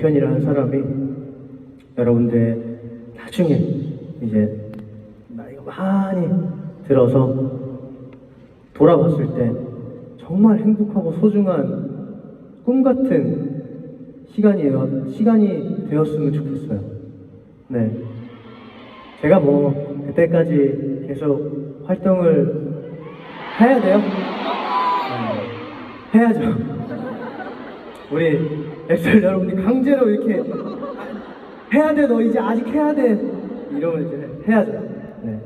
백현이라는 사람이 여러분들의 나중에 이제 나이가 많이 들어서 돌아봤을 때 정말 행복하고 소중한 꿈 같은 시간이에요. 시간이 되었으면 좋겠어요. 네. 제가 뭐 그때까지 계속 활동을 해야 돼요? 네. 해야죠. 우리 엑셀 여러분이 강제로 이렇게 해야 돼, 너 이제 아직 해야 돼. 이러면 이제 해야죠. 네.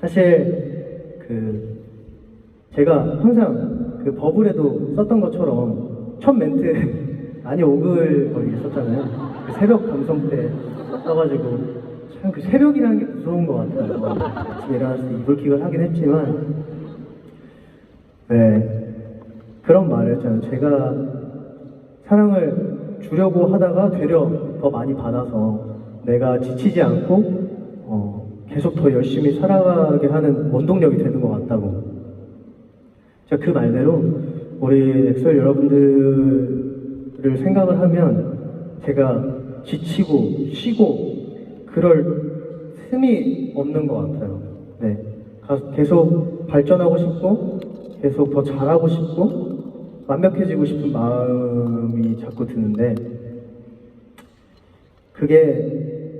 사실 그 제가 항상 그 버블에도 썼던 것처럼 첫 멘트 많이 오글거리게 썼잖아요. 그 새벽 방송 때 써가지고 참 그 새벽이라는 게 무서운 것 같아요. 아침에 때 이불킥을 하긴 했지만 네 그런 말을 했잖아요. 제가 사랑을 주려고 하다가 되려 더 많이 받아서 내가 지치지 않고 어, 계속 더 열심히 살아가게 하는 원동력이 되는 것 같다고. 제가 그 말대로 우리 엑셀 여러분들을 생각을 하면 제가 지치고 쉬고 그럴 틈이 없는 것 같아요. 네. 가- 계속 발전하고 싶고 계속 더 잘하고 싶고 완벽해지고 싶은 마음이 자꾸 드는데 그게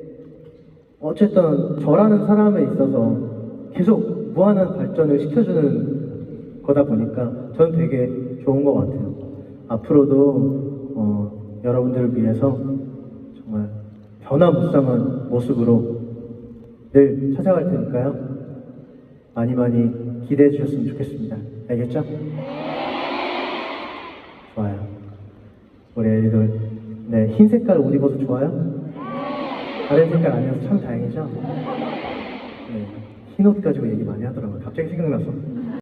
어쨌든 저라는 사람에 있어서 계속 무한한 발전을 시켜주는 거다 보니까 저는 되게 좋은 것 같아요. 앞으로도 어, 여러분들을 위해서 정말 변화무쌍한 모습으로 늘 찾아갈 테니까요. 많이 많이 기대해 주셨으면 좋겠습니다. 알겠죠? 우리 애리들 네, 흰 색깔 옷 입어서 좋아요? 다른 색깔 아니어서 참 다행이죠? 네, 흰 옷 가지고 얘기 많이 하더라고요. 갑자기 생각나서.